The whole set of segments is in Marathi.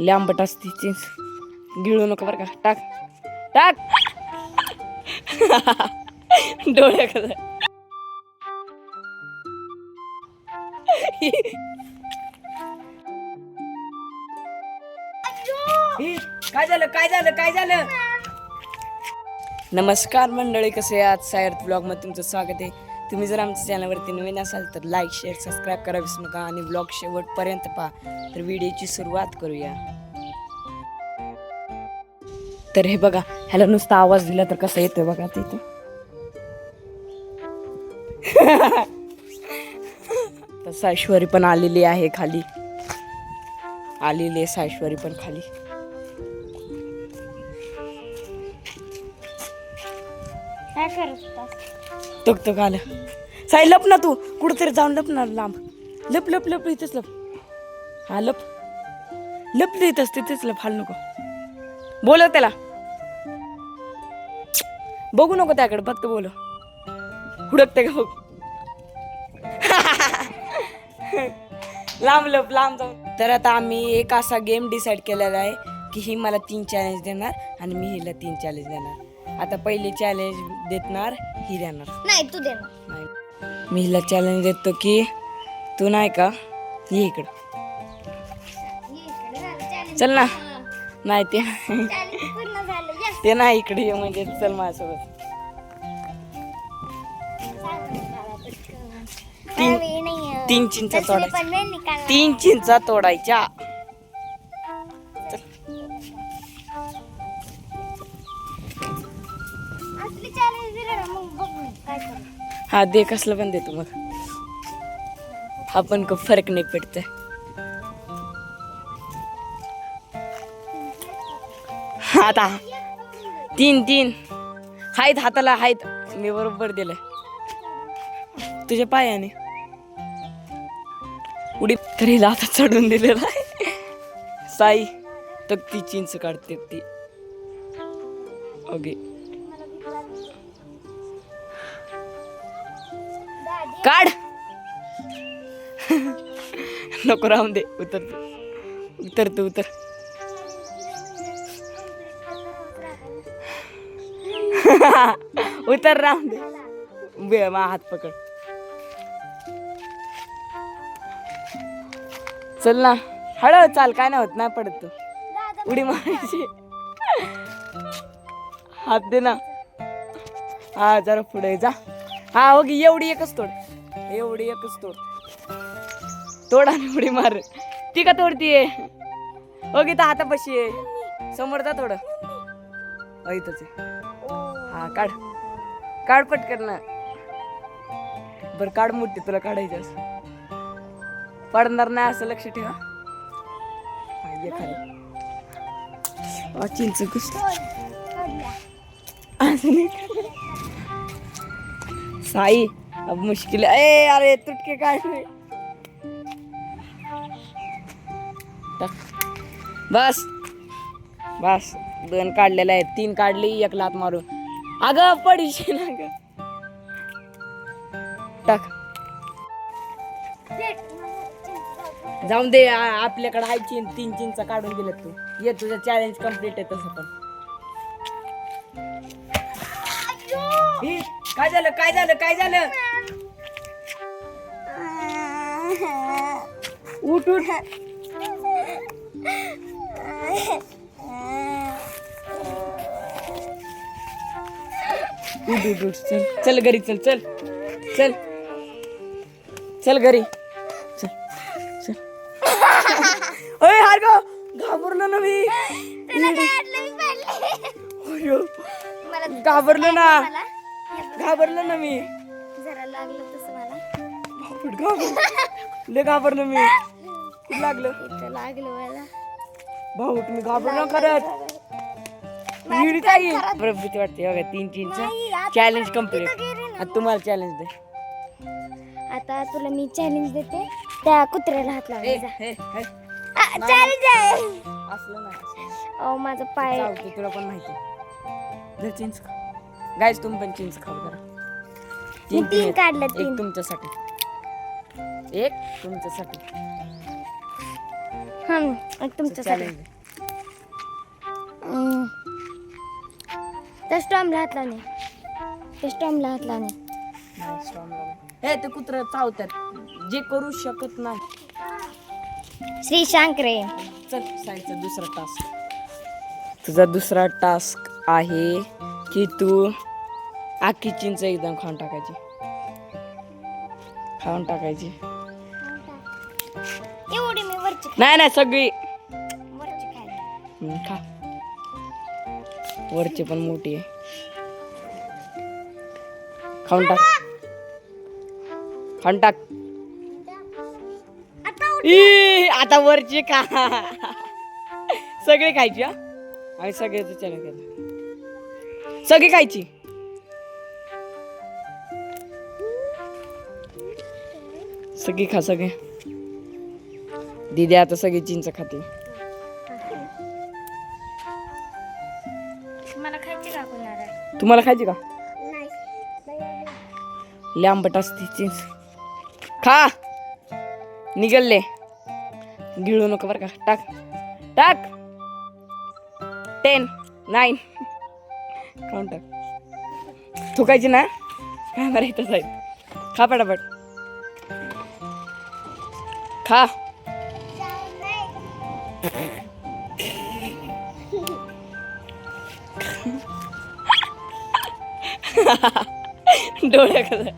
लांबट असते चिंच गिळू नको बरं का. टाक. टाक. डोळ्या कसं काय झालं काय झालं काय झालं? नमस्कार मंडळी कसे आहात? सायर्थ ब्लॉगमध्ये तुमचं स्वागत आहे. तुम्ही जर आमच्या चॅनलवरती नवीन असाल तर लाईक शेअर सबस्क्राईब करा विसरू नका आणि ब्लॉग शेवटपर्यंत पहा. तर व्हिडिओची सुरुवात करूया. तर हे बघा ह्याला नुसता आवाज दिला तर कसा येतोय बघा तिथे तर सायश्वरी पण आलेली आहे खाली. आलेली आहे सायश्वरी पण खाली. काय करत तुक आलं. साई लप ना तू. कुठंतरी जाऊन लप ना लांब. लप लप लप इथेच लप. हा लप. लप इथंच तिथेच लप. हाल नको. बोलव हो त्याला. बघू नको त्याकडे फक्त बोल. हुडकते का बघ. लांब लप लांब जाऊन. तर आता आम्ही एक असा गेम डिसाईड केलेला आहे की ही मला तीन चॅलेंज देणार आणि मी हिला तीन चॅलेंज देणार. आता पहिले चॅलेंज देणार ही देणार. नाही तू दे ना नाही. मी हिला चॅलेंज देतो की तू नाही का ये इकडं. चल ना. नाही ते पूर्ण झालं yes. ते नाही इकडे ये म्हणजे चल माझ्यासोबत. तीन- मला वेळ नाहीये. तीन चिंचा तसले तोडायच्या. पण वेळ निकाल तीन चिंचा तोडायच्या. हा दे कसलं पण देतो मग आपण खूप फरक नाही पडतंय. आता तीन तीन. हायत हाताला हायत. मी बरोबर दिलं तुझ्या पायाने. उडी तर हिला आता चढून दिलेला आहे. साई तक्ती ती चिंच काढते ती. ओके. काढ. नको राहून दे. उतर तू. उतर तू उतर. उतर राहून दे. बे मा हात पकड. चल ना. हळू चाल काय नाही होत नाही पडत तू. उडी मारायची. हात दे ना. हा जरा पुढे जा. हा हो की एवढी एकच तोड. एवढी एकच तोड. तोडा ना उडी मार. ती का तोडतीये? हो की तर हातापाशी आहे. समोर जा थोडं. ऐतच इथंच आहे. हा काढ. काढ पटकन ना. बर काढ मोठी तुला काढायचं असं. पडणार नाही असं लक्ष ठेवा ये चिंच घुस. असं नाही साई अब मुश्किल है। ए अरे तुटके काय रे बस बस दोन काढलेले आहेत. तीन काढली एक लात मारून. अगं पडीशी ना ग. टाक. जाऊन दे आपल्याकडे आहे चिन तीन चिंच काढून दिलं तू. ये तुझं चॅलेंज कंप्लीट आहे तसं पण. काय झालं? काय झालं? काय झालं? उठ उठ. उठ उठ उठ. चल चल घरी चल चल. चल. चल घरी. चल चल. ओय हार गो. घाबरलो ना मी. घाबरलो ना. घाबरलो ना मी. जरा लागलं तसं मला. बापरे, घाबर लय घाबरलो मी. खूप लागलं? इथं लागलं मला. भाऊ तुम्ही घाबरलो बरं भीती वाटते. बघा तीन नाही, तीनचं आता चॅलेंज तिथं कंप्लीट गेली ना. आता तुम्हाला चॅलेंज दे. आता तुला मी चॅलेंज देते. त्या कुत्र्याला हात लावायचा. चॅलेंज आहे. अहो माझा पाय चालते तुला पण माहिती. जर चिंच खा गायच तुम्ही पण चिंच खाऊ जरा. मी तीन आहेत. काढलं, तीन. एक तुमच्यासाठी. एक तुमच्यासाठी. हं, तुमचं चॅलेंज त्या स्टॉमला हात लावणे त्या स्टॉमला हात लावणे. हे ते कुत्र चावतात जे करू शकत नाही. श्री शांकरे. चल साईडचा दुसरा टास्क तुझा दुसरा टास्क आहे की तू आखी चिंच एकदम खाऊन टाकायची. खाऊन टाकायची. एवढी मी वरची नाही नाही सगळी. वरची खायला खा. वरची पण मोठी आहे. खाऊन टाक. खाऊन टाक. आता वरची खा. सगळी खायची हा? आणि सगळ्याचं चॅनल केलं. सगळी खायची. सगळी खा सगळे. दिदी आता सगळी चिंच खाते. तुम्हाला खायची का लय आंबट असते चिंच. खा. निघल्ले गिळू नको बरं का. टाक. टाक. टेन. नाईन. खाऊन टाक थुकायची ना? काय बरं इथं जाईल खा पटापट. खा. डोळ्या कसं?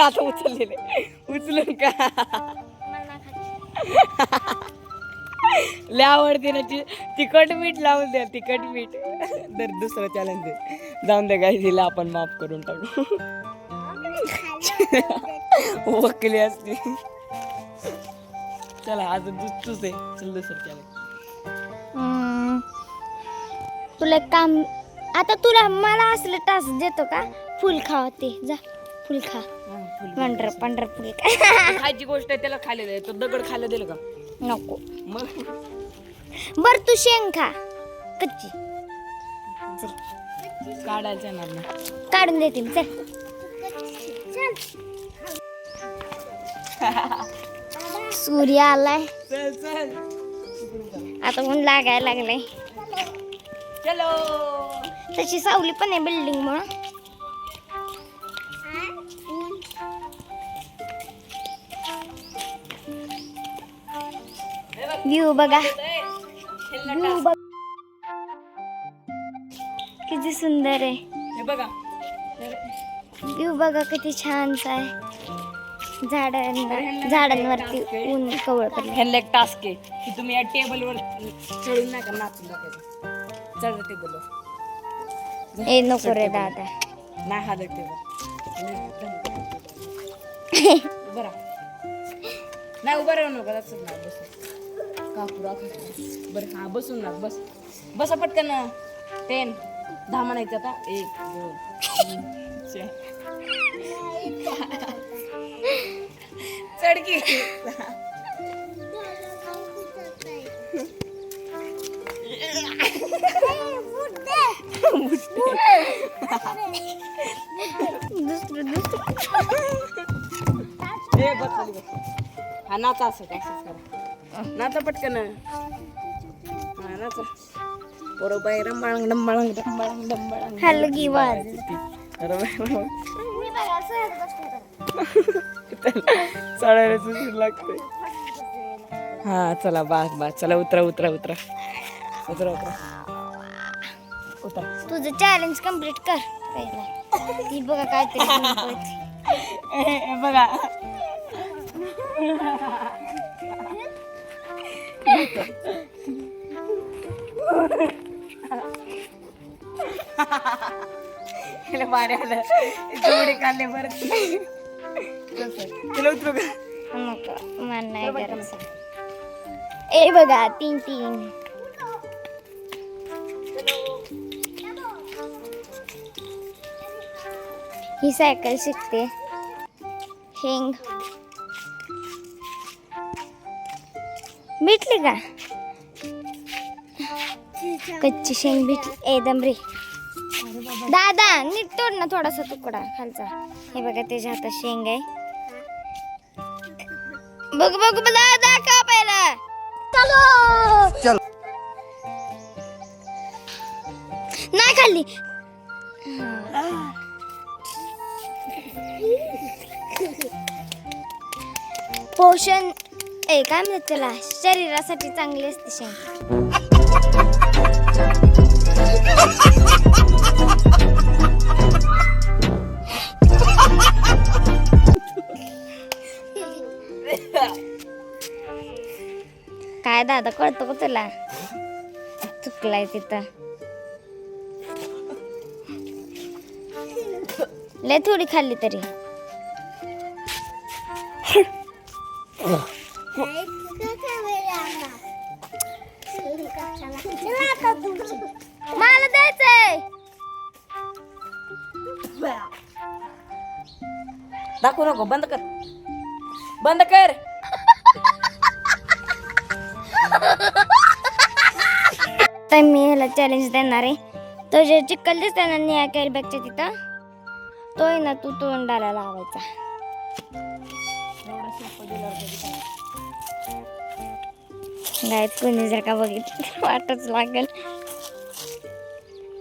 आता उचललेले. उचलून का लय आवडते ना ती तिखट मीठ लावून द्या तिखट मीठ. तर दुसरं चॅलेंज दे जाऊन द्या काय दिला आपण माफ करून टाकू. वकली असती. चला आज दुसतूच आहे. चल दुसरं चॅलेंज. तुला काम आता तुला मला असलं टास्क देतो का? फुल खावा ते. जा फुल खा. पांढरं पांढरं फुल खा खायची गोष्ट आहे त्याला खायला दे. तो दगड खायला दिलं का? नको. मग? बर तू शेंग खा. कच्ची. काढायचं येणार ना काढून देते मी, चल. सूर्य आलाय. चल चल. आता ऊन लागायला लागलंय. चलो. तशी सावली पण आहे बिल्डिंग मुळे. व्ह्यू बघा. व्ह्यू बघ. किती सुंदर आहे. हे बघा. व्ह्यू बघा किती छानसा आहे. झाडांना झाडांवरती ऊन कवळ पडले ह्यांना एक टास्क आहे की तुम्ही या टेबलवर चढून नाही का नाचून दाखवायचं चढ टेबलवर. ए नको रे दादा. नाही हा टेबल. राहा. नाही उभं राहू नका तसंच कापूरा बरं हा बसून ना बस. बसा पटकन टेन दहा म्हणायचं आता. एक दोन चढकी दुसरं दुसरं. हा नाचा असं असंच करा. नाचा पटकन. हा नाचा. बरोबर रंबाळंग डंबाळंग डंबाळंग डंबाळंग हलगी वाज चढायला सुसून लागते हा चला बास बास. चला उतरा उतरा उतरा. उतरा उतरा. उतरा. तुझं चॅलेंज कंप्लीट कर. पहिला. बघा. ए, ए, बघा. हिला बारे आलं जेवढे काढले बरं तिला उतरू का? नको मला नाही करायचं ए बघा तीन तीन. ही सायकल शिकते. शेंग भेटली का? कच्ची शेंग भेटली. ए दमरे. दादा नीट तोड ना थोडासा तुकडा खालचा. हे बघा त्याच्या हातात शेंग आहे. बघ बघ दादा का पहिला चलो. नाही खाल्ली. पोषण ए काय म्हणतात त्याला शरीरासाठी चांगली असते शेंग काय दादा कळतो का तुला? चुकलाय तिथं. लय थोडी खाल्ली तरी. मला द्यायचंय. दाखवू नको बंद कर. बंद कर. तर मी ह्याला चॅलेंज देणार आहे. तो जे चिकल दिसतोय ना निळ्या कॅरी बॅगच्या तिथं तो आहे ना तू तोंडाला लावायचा. गायत कोणी जर का बघितलं तर वाटच लागेल.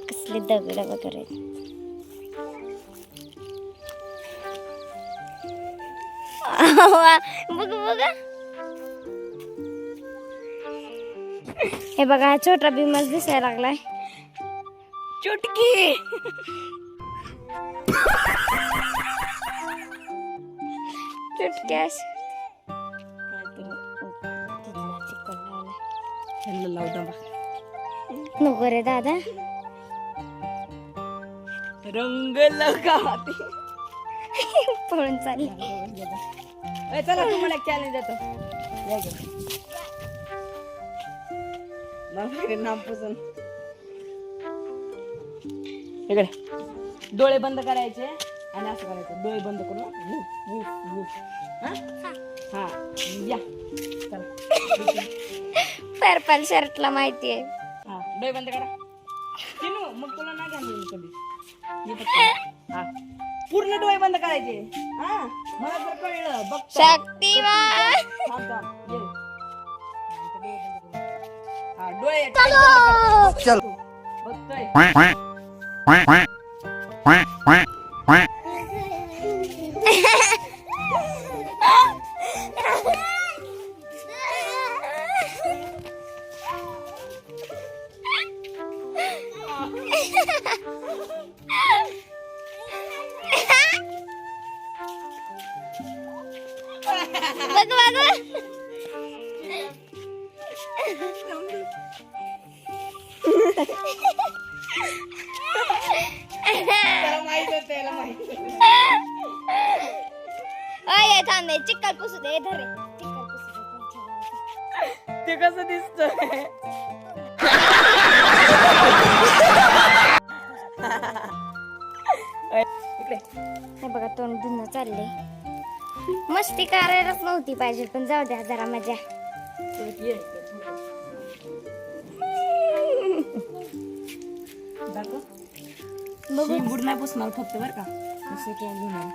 कसली दगड वगैरे. बघ बघ. हे बघा हा छोटा भीमच दिसायला लागलाय. चुटकी. चुटक्यास लावू दमा नको रे दादा रंग लगाते पळून चालली ए, चला तुम्हाला चॅलेंज देतो या नाम पुसून इकडे डोळे बंद करायचे. आणि असं करायचं. डोळे बंद करून. हा? हा. या. चला. पर्पल शर्टला माहिती आहे. हा डोळे बंद करा. चिनू मग तुला नाही घ्या मी कधी. मी फक्त- हा. पूर्ण डोळे बंद करायचे. हा मला जर कळलं बघ शक्तिमान! थांब थांब ये. हा डोळे tight बंद कर. चल. बघतोय. quack quack quack quack quack quack quack बघ बघ त्याला माहीत होतं त्याला माहीत अय थांबे चिक्कल पुसू दे धर रे. चिक्कल पुसू दे त्यांच्या गावाचं. ते कसं दिसतंय तोंड धुणं चालले मस्ती करायलाच नव्हती पाहिजे पण जाऊ द्या जरा मजा. ये बुड नाही पुसणार फक्त बरं का असं काय घेणार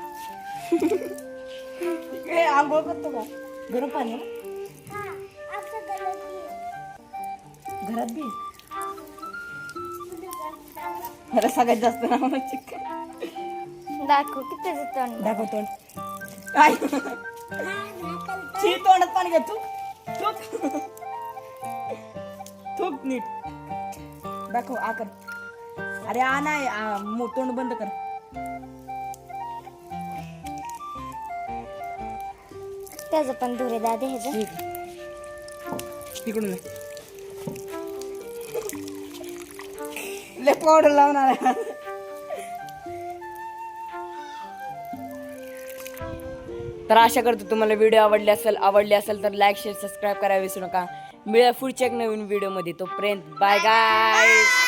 आंघोळ करतो का? गरम पाणी आहे घरात बी? मला सगळ्यात जास्त ना चिकन. दाखव किती तोंड दाखव. तोंड. काय? शी तोंडात पाणी घे. तू थूक. थूक नीट. दाखव आकर अरे आ नाही आ, मो- तोंड बंद कर. त्याचं पण धुरे दादे ह्याचं ठीक. तिकडून ये. लय पावडर लावणार आहे. तर आशा करतो तुम्हाला व्हिडिओ आवडले असेल आवडले असेल तर लाईक शेअर सबस्क्राईब करायला विसरू नका. मिळूया पुढच्या एक नवीन व्हिडिओमध्ये तोपर्यंत बाय गाय